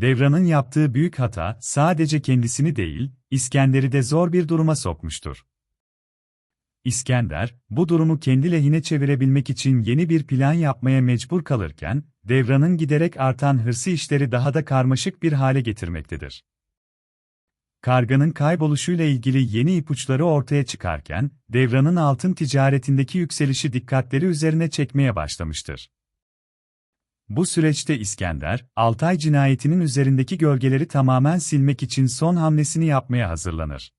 Devran'ın yaptığı büyük hata sadece kendisini değil, İskender'i de zor bir duruma sokmuştur. İskender, bu durumu kendi lehine çevirebilmek için yeni bir plan yapmaya mecbur kalırken, Devran'ın giderek artan hırsı işleri daha da karmaşık bir hale getirmektedir. Karganın kayboluşuyla ilgili yeni ipuçları ortaya çıkarken, Devran'ın altın ticaretindeki yükselişi dikkatleri üzerine çekmeye başlamıştır. Bu süreçte İskender, Altay cinayetinin üzerindeki gölgeleri tamamen silmek için son hamlesini yapmaya hazırlanır.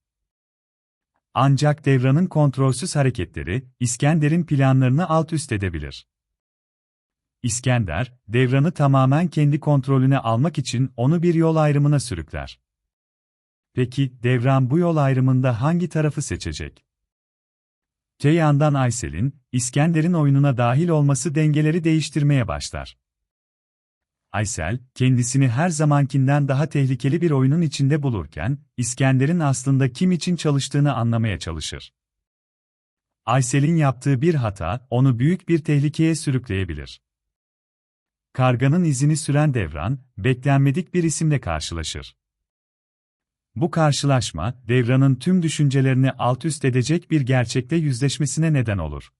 Ancak Devran'ın kontrolsüz hareketleri, İskender'in planlarını alt üst edebilir. İskender, Devran'ı tamamen kendi kontrolüne almak için onu bir yol ayrımına sürükler. Peki, Devran bu yol ayrımında hangi tarafı seçecek? Te Aysel'in, İskender'in oyununa dahil olması dengeleri değiştirmeye başlar. Aysel, kendisini her zamankinden daha tehlikeli bir oyunun içinde bulurken, İskender'in aslında kim için çalıştığını anlamaya çalışır. Aysel'in yaptığı bir hata, onu büyük bir tehlikeye sürükleyebilir. Karganın izini süren Devran, beklenmedik bir isimle karşılaşır. Bu karşılaşma, Devran'ın tüm düşüncelerini alt üst edecek bir gerçekle yüzleşmesine neden olur.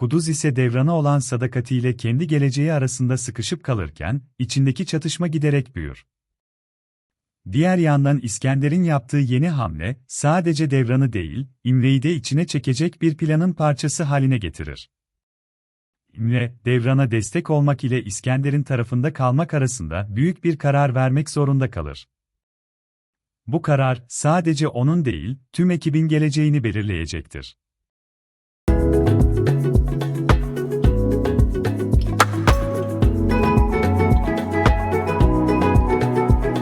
Kuduz ise Devran'a olan sadakatiyle kendi geleceği arasında sıkışıp kalırken, içindeki çatışma giderek büyür. Diğer yandan İskender'in yaptığı yeni hamle, sadece Devran'ı değil, İmre'yi de içine çekecek bir planın parçası haline getirir. İmre, Devran'a destek olmak ile İskender'in tarafında kalmak arasında büyük bir karar vermek zorunda kalır. Bu karar, sadece onun değil, tüm ekibin geleceğini belirleyecektir.